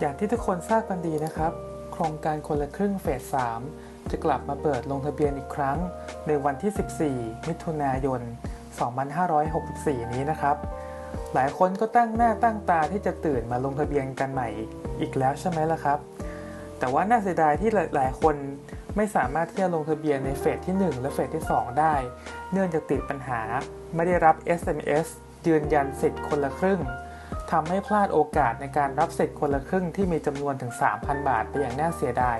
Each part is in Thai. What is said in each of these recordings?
อย่างที่ทุกคนทราบกันดีนะครับ โครงการคนละครึ่งเฟส 3 จะกลับมาเปิดลงทะเบียนอีกครั้ง ในวันที่ 14 มิถุนายน 2564 นี้นะครับ หลายคนก็ตั้งหน้าตั้งตาที่จะตื่นมาลงทะเบียนกันใหม่อีกแล้วใช่ไหมล่ะครับ แต่ว่าน่าเสียดายที่หลาย ๆ คนไม่สามารถที่จะลงทะเบียนในเฟสที่ 1 และเฟสที่ 2 ได้ เนื่องจากติดปัญหาไม่ได้รับ SMS ยืนยันสิทธิ์คนละครึ่ง ทำให้พลาดโอกาสในการรับสิทธิ์คนละครึ่งที่มีจำนวนถึง 3,000 บาทไปอย่างน่าเสียดาย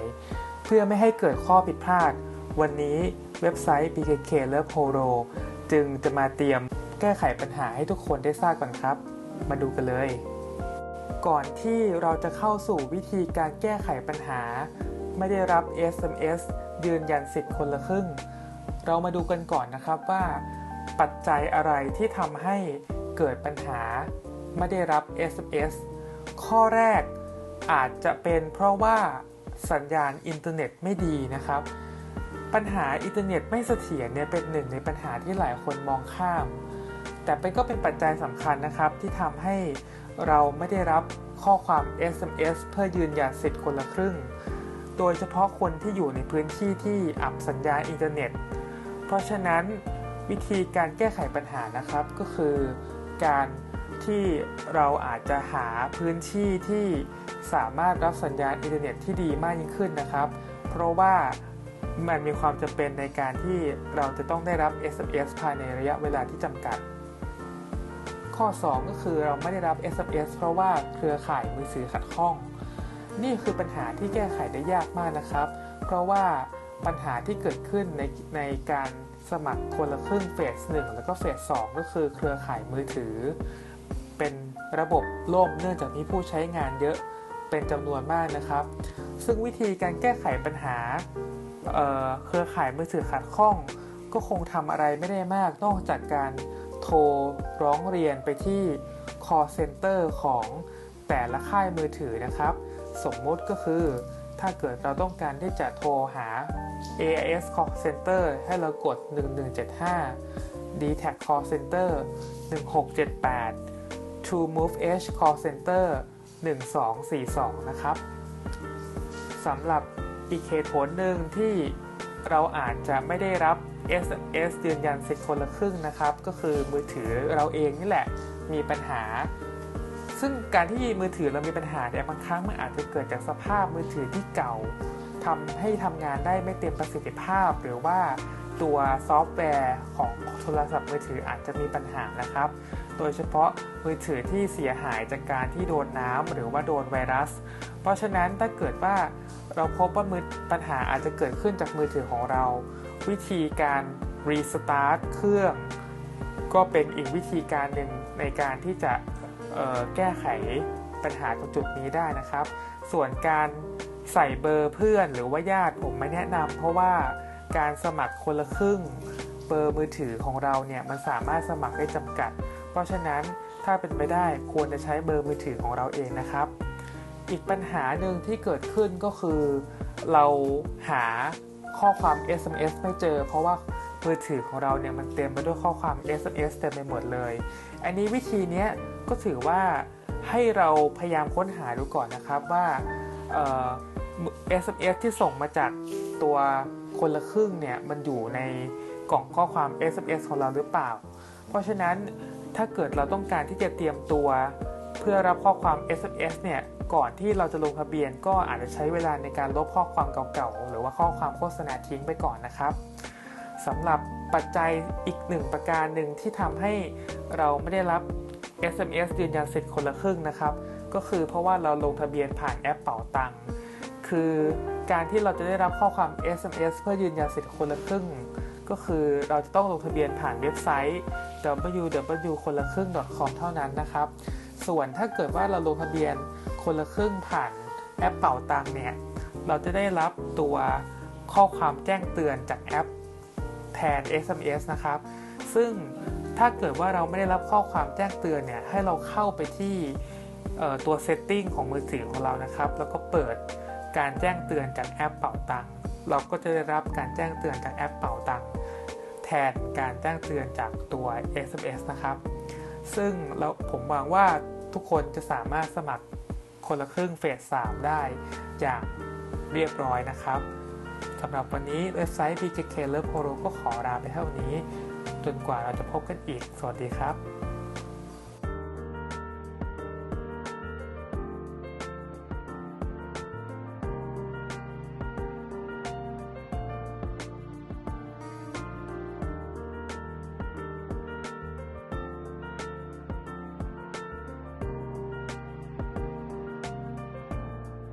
เพื่อไม่ให้เกิดข้อผิดพลาด วันนี้เว็บไซต์ BKK Love Horo จึงจะมาเตรียมแก้ไขปัญหาให้ทุกคนได้ทราบกันครับ มาดูกันเลย ก่อนที่เราจะเข้าสู่วิธีการแก้ไขปัญหา ไม่ได้รับ SMS ยืนยันสิทธิ์คนละครึ่ง เรามาดูกันก่อนนะครับว่า ปัจจัยอะไรที่ทำให้เกิดปัญหา ไม่ได้รับ SMS ข้อแรกอาจจะเป็นเพราะว่าสัญญาณอินเทอร์เน็ตไม่ดีนะครับ ปัญหาอินเทอร์เน็ตไม่เสถียรเนี่ยเป็นหนึ่งในปัญหาที่หลายคนมองข้าม แต่เป็นก็เป็นปัจจัยสำคัญนะครับ ที่ทำให้เราไม่ได้รับข้อความ SMS เพื่อยืนยันสิทธิ์คนละครึ่ง โดยเฉพาะคนที่อยู่ในพื้นที่ที่อับสัญญาณอินเทอร์เน็ต เพราะฉะนั้นวิธีการแก้ไขปัญหานะครับก็คือการ ที่เราอาจจะหาพื้นที่ที่สามารถรับสัญญาณอินเทอร์เน็ตที่ดีมากยิ่งขึ้นนะครับ เพราะว่ามันมีความจำเป็นในการที่เราจะต้องได้รับ SMS ภายในระยะเวลาที่จำกัด ข้อ 2 ก็คือเราไม่ได้รับ SMS เพราะว่าเครือข่ายมือถือขัดข้อง นี่คือปัญหาที่แก้ไขได้ยากมากนะครับ เพราะว่าปัญหาที่เกิดขึ้นในในการสมัครคนละครึ่งเฟส1แล้วก็เฟส2ก็คือเครือข่ายมือถือ เป็นระบบล่มเนื่องจากมีผู้ใช้งานเยอะเป็นจำนวนมากนะครับ ซึ่งวิธีการแก้ไขปัญหาเเครือข่ายมือถือขัดข้อง ก็คงทำอะไรไม่ได้มากนอกจากการโทรร้องเรียนไปที่ call center ของแต่ละค่ายมือถือนะครับ สมมติก็คือ ถ้าเกิดเราต้องการที่จะโทรหา AIS call center ให้เรากด 1175 d t a c call center 1678 True Move Edge Call Center 1242 นะครับสำหรับอีกเหตุผลหนึ่งที่เราอาจจะไม่ได้รับ SMS ยืนยันสิทธิ์คนละครึ่งนะครับ ก็คือมือถือเราเองนี่แหละมีปัญหา ซึ่งการที่มือถือเรามีปัญหาเนี่ยบางครั้งมันอาจจะเกิดจากสภาพมือถือที่เก่าทำให้ทำงานได้ไม่เต็มประสิทธิภาพ หรือว่าตัวซอฟต์แวร์ของโทรศัพท์มือถืออาจจะมีปัญหานะครับ โดยเฉพาะมือถือที่เสียหายจากการที่โดนน้ำหรือว่าโดนไวรัส เพราะฉะนั้นถ้าเกิดว่าเราพบว่ามือปัญหาอาจจะเกิดขึ้นจากมือถือของเรา วิธีการรีสตาร์ทเครื่อง ก็เป็นอีกวิธีการหนึ่งในการที่จะแก้ไขปัญหาตรงจุดนี้ได้นะครับ ส่วนการใส่เบอร์เพื่อนหรือว่าญาติผมไม่แนะนำเพราะว่าการสมัครคนละครึ่ง เบอร์มือถือของเราเนี่ยมันสามารถสมัครได้จำกัด เพราะฉะนั้นถ้าเป็นไปได้ควรจะใช้เบอร์มือถือของเราเองนะครับ อีกปัญหาหนึ่งที่เกิดขึ้นก็คือ เราหาข้อความ SMS ไม่เจอ เพราะว่ามือถือของเราเนี่ยมันเต็มไปด้วยข้อความ SMS เต็มไปหมดเลย อันนี้วิธีนี้ก็ถือว่าให้เราพยายามค้นหาดูก่อนนะครับว่า SMS ที่ส่งมาจากตัวคนละครึ่งเนี่ยมันอยู่ในกล่องข้อความ SMS ของเราหรือเปล่า เพราะฉะนั้น ถ้าเกิดเราต้องการที่จะเตรียมตัว เพื่อรับข้อความ SMS เนี่ยก่อนที่เราจะลงทะเบียนก็อาจจะใช้เวลาในการลบข้อความเก่าๆ หรือว่าข้อความโฆษณาทิ้งไปก่อนนะครับสำหรับปัจจัยอีกหนึ่งประการหนึ่งที่ทำให้เราไม่ได้รับ SMS ยืนยันสิทธิ์คนละครึ่งนะครับ ก็คือเพราะว่าเราลงทะเบียนผ่านแอปเป๋าตังค์คือการที่เราจะได้รับข้อความ SMS เพื่อยืนยันสิทธิ์คนละครึ่ง ก็คือเราจะต้องลงทะเบียนผ่านเว็บไซต์ www คนละครึ่ง .com เท่านั้นนะครับ ส่วนถ้าเกิดว่าเราลงทะเบียนคนละครึ่งผ่านแอปเป่าตังเนี่ย เราจะได้รับตัวข้อความแจ้งเตือนจากแอปแทน SMS นะครับ ซึ่งถ้าเกิดว่าเราไม่ได้รับข้อความแจ้งเตือนเนี่ย ให้เราเข้าไปที่ตัวเซตติ้งของมือถือของเรานะครับ แล้วก็เปิดการแจ้งเตือนจากแอปเป่าตัง เราก็จะได้รับการแจ้งเตือนจากแอปเป่าตัง แทนการแจ้งเตือนจากตัว SMS นะครับ ซึ่งเราผมหวังว่าทุกคนจะสามารถสมัครคนละครึ่งเฟส 3 ได้อย่างเรียบร้อยนะครับสำหรับวันนี้เว็บไซต์ PKK Love p o r o ก็ขอลาไปเท่านี้ จนกว่าเราจะพบกันอีก สวัสดีครับ